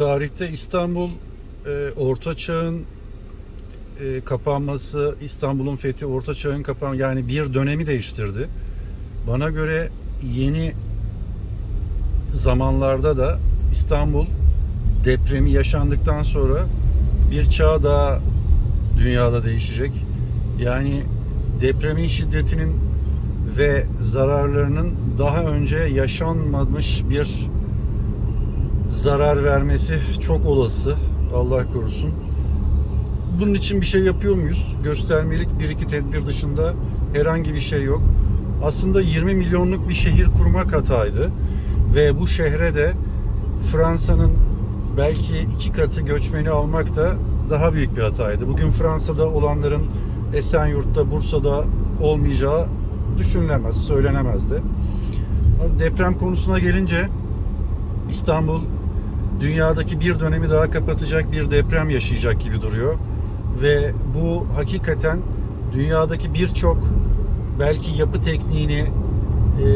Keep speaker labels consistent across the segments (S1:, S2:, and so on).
S1: Tarihte İstanbul e, Orta Çağ'ın e, kapanması, İstanbul'un fethi, Orta Çağ'ın kapan yani bir dönemi değiştirdi. Bana göre yeni zamanlarda da İstanbul depremi yaşandıktan sonra bir çağ daha dünyada değişecek. Yani depremin şiddetinin ve zararlarının daha önce yaşanmamış bir zarar vermesi çok olası. Allah korusun. Bunun için bir şey yapıyor muyuz? Göstermelik bir iki tedbir dışında herhangi bir şey yok. Aslında 20 milyonluk bir şehir kurmak hataydı. Ve bu şehre de Fransa'nın belki iki katı göçmeni almak da daha büyük bir hataydı. Bugün Fransa'da olanların Esenyurt'ta, Bursa'da olmayacağı düşünülemez, söylenemezdi. Deprem konusuna gelince İstanbul dünyadaki bir dönemi daha kapatacak bir deprem yaşayacak gibi duruyor. Ve bu hakikaten dünyadaki birçok belki yapı tekniğini e,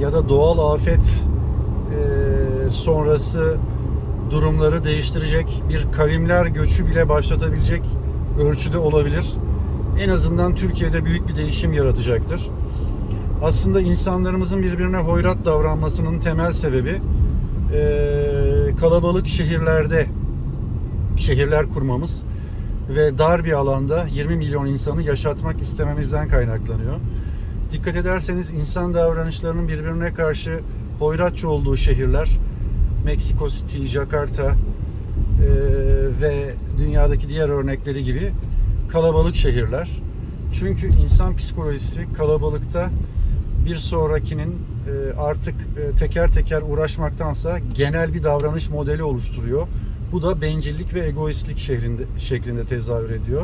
S1: ya da doğal afet e, sonrası durumları değiştirecek bir kavimler göçü bile başlatabilecek ölçüde olabilir. En azından Türkiye'de büyük bir değişim yaratacaktır. Aslında insanlarımızın birbirine hoyrat davranmasının temel sebebi e, kalabalık şehirlerde şehirler kurmamız ve dar bir alanda 20 milyon insanı yaşatmak istememizden kaynaklanıyor. Dikkat ederseniz insan davranışlarının birbirine karşı hoyratça olduğu şehirler Meksiko City, Jakarta e, ve dünyadaki diğer örnekleri gibi kalabalık şehirler. Çünkü insan psikolojisi kalabalıkta bir sonrakinin artık e, teker teker uğraşmaktansa genel bir davranış modeli oluşturuyor. Bu da bencillik ve egoistlik şehrinde, şeklinde tezahür ediyor.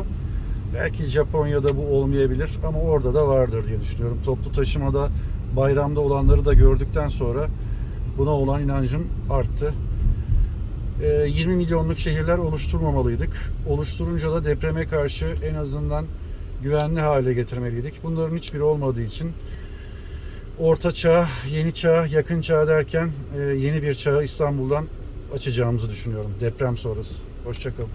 S1: Belki Japonya'da bu olmayabilir ama orada da vardır diye düşünüyorum. Toplu taşımada bayramda olanları da gördükten sonra buna olan inancım arttı. E, 20 milyonluk şehirler oluşturmamalıydık. Oluşturunca da depreme karşı en azından güvenli hale getirmeliydik. Bunların hiçbiri olmadığı için Orta Çağ, Yeni Çağ, Yakın Çağ derken e, yeni bir çağı İstanbul'dan açacağımızı düşünüyorum deprem sonrası. Hoşçakalın.